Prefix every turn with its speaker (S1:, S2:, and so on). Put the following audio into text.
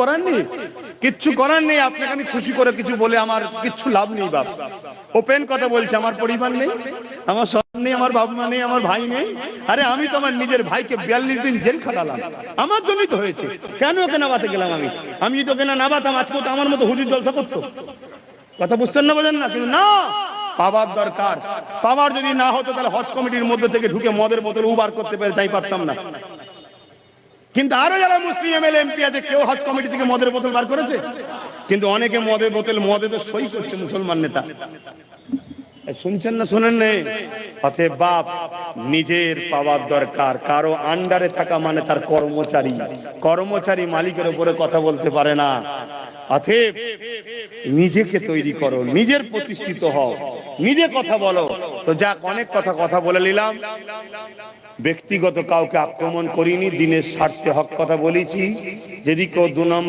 S1: করার নেই? কিচ্ছু করার নেই, আপনাকে আমি খুশি করে কিছু বলে আমার কিচ্ছু লাভ নেই, বাপ। ওপেন কথা বলছে, আমার পরিবার নেই, আমার সন্তান নেই, আমার বাবা মা নেই, আমার ভাই নেই। আরে আমি তো আমার নিজের ভাইকে বিয়াল্লিশ দিন জেল খাটালাম। আমার জন্যই তো হয়েছে। কেন ওকে নামাতে গেলাম আমি? আমি যদি ওকে না নামাতাম, আজকে তো আমার মতো হুজুর জলসা করতো। কথা বুঝছেন না বোঝেন না? কিন্তু না! পাওয়ার দরকার। পাওয়ার যদি না হতো, তাহলে হজ কমিটির মধ্যে থেকে ঢুকে মদের বোতল উবার করতে পেরে তাই পারতাম না। কিন্তু আরও যারা মুসলিম এম এমএলএ, এমপি আছে, কেউ হজ কমিটি থেকে মদের বোতল বার করেছে? কিন্তু অনেকে মদের বোতল, মদে তো সই করছে মুসলমান নেতা। শুনছেন না, শুনেন নেই বাপ, নিজের পাওয়ার দরকার। কারও আন্ডারে থাকা মানে তার কর্মচারী। কর্মচারী মালিকের উপরে কথা বলতে পারে না। অতএব নিজেকে তৈরি করো, নিজের প্রতিষ্ঠিত হও। নিজে কথা বলো। তো যাক, অনেক কথা কথা বলে নিলাম। ব্যক্তিগত কাউকে আক্রমণ করিনি, দিনের স্বার্থে হক কথা বলেছি। যদি কেউ দু নম্বর